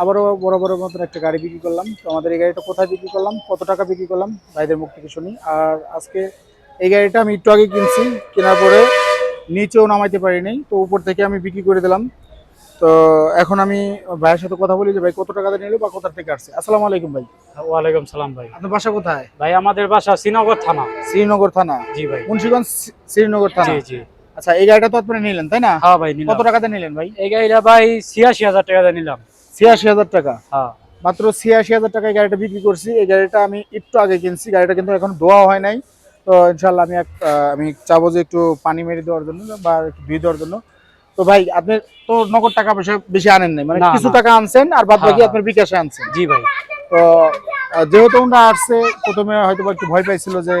আবারও বড় বড় মতন একটা গাড়ি বিক্রি করলাম। তো আমাদের এই গাড়িটা কোথায় বিক্রি করলাম? কত টাকা বিক্রি করলাম? ভাইদের মুখ থেকে শুনি। আর আজকে এই গাড়িটা আমি একটু আগে কিনছি। কেনার পরে নিচেও নামাইতে পারিনি। তো উপর থেকে আমি বিক্রি করে দিলাম। তো এখন আমি ভাইয়ের সাথে কথা বলি যে ভাই কত টাকা নিল বা কোথা থেকে আসছে? আসসালামু আলাইকুম ভাই। ওয়ালাইকুম সালাম ভাই। আপনার বাসা কোথায়? ভাই আমাদের বাসা শ্রীনগর থানা। শ্রীনগর থানা? জি ভাই। মুন্সিগঞ্জ শ্রীনগর থানা? জি জি। আচ্ছা এই গাড়িটা তো আপনারা নিলেন তাই না? হ্যাঁ ভাই কত টাকাতে নিলেন ভাই? এই গাড়িটা ভাই ছিয়াশি হাজার টাকা নিলাম। ছিয়াশি হাজার টাকা। হ্যাঁ। মাত্র ছিয়াশি হাজার টাকায় গাড়িটা বিক্রি করছি। এই গাড়িটা আমি একটু আগে কিনছি গাড়িটা কিন্তু এখন ধোয়া হয় নাই। তো ইনশাল্লাহ আমি আমি চাবো যে একটু পানি মেরে দেওয়ার জন্য বা একটু ধুয়ে দেওয়ার জন্য। তো ভাই আপনি তো নগদ টাকা পয়সা বেশি আনেন নাই মানে কিছু টাকা আনছেন আর বাদ বাকি হ্যাঁ, আপনার বিকাশে আনছেন। জি ভাই। তো যেহেতু ওনারা আসছে প্রথমে হয়তো একটু ভয় পাইছিল যে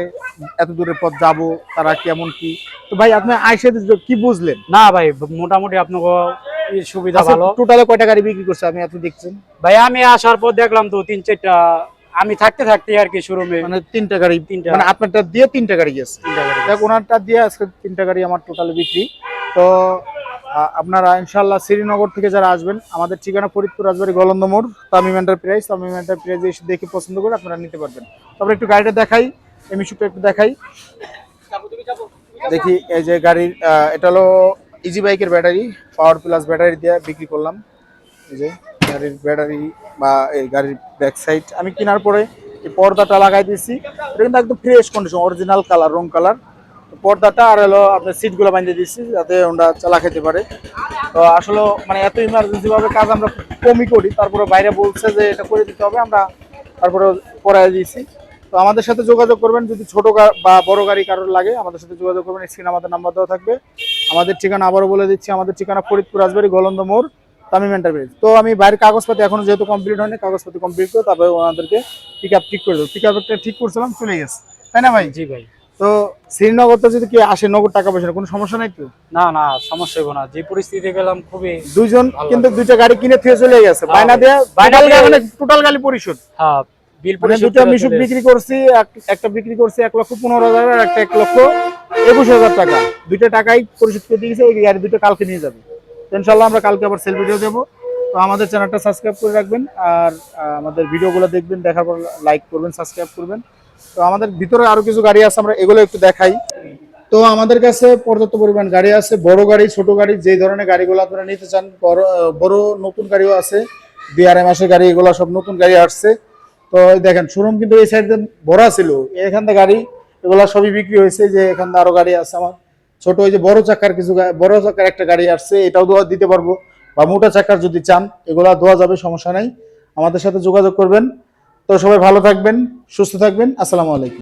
এত দূরের পথ যাব তারা কেমন কি? তো ভাই আপনি আইসে কি বুঝলেন? না ভাই মোটামুটি আপনাকে সুবিধা আচ্ছা, ভালো। টোটালে কয়টা গাড়ি বিক্রি করছে? আমি আপনি দেখছেন? ভাই আমি আসার পর দেখলাম তো তিন চারটা আমি থাকতে থাকতে আর কি শোরুমে মানে তিনটা গাড়ি তিনটা। মানে আপনারটা দিয়ে তিনটা গাড়ি গেছে। তিনটা গাড়ি দেখ ওনারটা দিয়ে আজকে তিনটা গাড়ি আমার টোটালি বিক্রি। তো আপনারা ইনশাল্লাহ শ্রীনগর থেকে যারা আসবেন আমাদের ঠিকানা ফরিদপুর রাজবাড়ি গলন্দ মোড় তামিম এন্টারপ্রাইজ তামিম এন্টারপ্রাইজ এসে দেখে পছন্দ করে আপনারা নিতে পারবেন। তারপরে একটু গাড়িটা দেখাই এমিশুটা একটু দেখাই। দেখি এই যে গাড়ির এটা হলো ইজি বাইকের ব্যাটারি পাওয়ার প্লাস ব্যাটারি দিয়ে বিক্রি করলাম। এই যে, গাড়ির ব্যাটারি বা এই গাড়ির ব্যাক সাইড আমি কেনার পরে এই পর্দাটা লাগাই দিয়েছি। এটা কিন্তু একদম ফ্রেশ কন্ডিশন অরিজিনাল কালার রং কালার পর্দাটা আর হলো আপনার সিটগুলো বাঁধিয়ে দিচ্ছি যাতে ওটা চালা খেতে পারে। তো আসলে মানে এত ইমার্জেন্সিভাবে কাজ আমরা কমই করি। তারপরে বাইরে বলছে যে এটা করে দিতে হবে, আমরা তারপরে করাই দিয়েছি। তো আমাদের সাথে যোগাযোগ করবেন, যদি ছোটো বা বড় গাড়ি কারোর লাগে, আমাদের সাথে যোগাযোগ করবেন। স্ক্রিন আমাদের নাম্বার দেওয়া থাকবে। আমাদের ঠিকানা আবারও বলে দিচ্ছি আমাদের ঠিকানা ফরিদপুর রাজবাড়ি গলন্দ মোড় তামিম এন্টারপ্রাইজ তো আমি বাইরের কাগজপাতি এখনও যেহেতু কমপ্লিট হয়নি কাগজপাতি কমপ্লিট করে তারপরে ওনাদেরকে পিক আপ ঠিক করে দেবো। পিক আপটা ঠিক করছিলাম চলে গেছে। তাই না ভাই? জি ভাই। তো শ্রীনগর তো যদি কি আসে নগদ টাকা পয়সা কোনো সমস্যা নাই তো? না না সমস্যা হবে না। যে পরিস্থিতি গেলাম খুবই দুইজন ভালো কিন্তু দুইটা গাড়ি কিনে থুয়ে চলে গেছে। হ্যাঁ বাইনা। দেয়া বাইনা বাইনা মানে টোটাল গাড়ি পরিশোধ। হ্যাঁ দুটো করে মিশুক বিক্রি করছি একটা বিক্রি করছি এক লক্ষ পনেরো হাজার আর একটা এক লক্ষ একুশ হাজার টাকা। দুইটা টাকাই পরিশোধ করে দিয়েছে এই গাড়ি দুটো কালকে নিয়ে যাবে। ইনশাল্লাহ আমরা কালকে আবার সেল ভিডিও দেবো। তো আমাদের চ্যানেলটা সাবস্ক্রাইব করে রাখবেন আর আমাদের ভিডিওগুলো দেখবেন দেখার পর লাইক করবেন সাবস্ক্রাইব করবেন। তো আমাদের ভিতরে আরও কিছু গাড়ি আছে আমরা এগুলো একটু দেখাই। তো আমাদের কাছে পর্যাপ্ত পরিমাণ গাড়ি আছে বড় গাড়ি ছোট গাড়ি যে ধরনের গাড়িগুলো আপনারা নিতে চান বড় বড় নতুন গাড়িও আছে। আড়াই মাসের গাড়ি এগুলো সব নতুন গাড়ি আসছে। তো দেখেন শোরুম কিন্তু এই সাইড ভরা ছিল। এখান থেকে গাড়ি, এগুলা সবই বিক্রি হয়েছে যে এখান থেকে আরও গাড়ি আছে আমার। ছোট ওই যে বড় চাকার কিছু বড় চাকার একটা গাড়ি আসছে, এটাও দোয়া দিতে পারব। বা মোটা চাকার যদি চান, এগুলা দোয়া যাবে, সমস্যা নাই। আমাদের সাথে যোগাযোগ করবেন। তো সবাই ভালো থাকবেন, সুস্থ থাকবেন। আসসালামু আলাইকুম।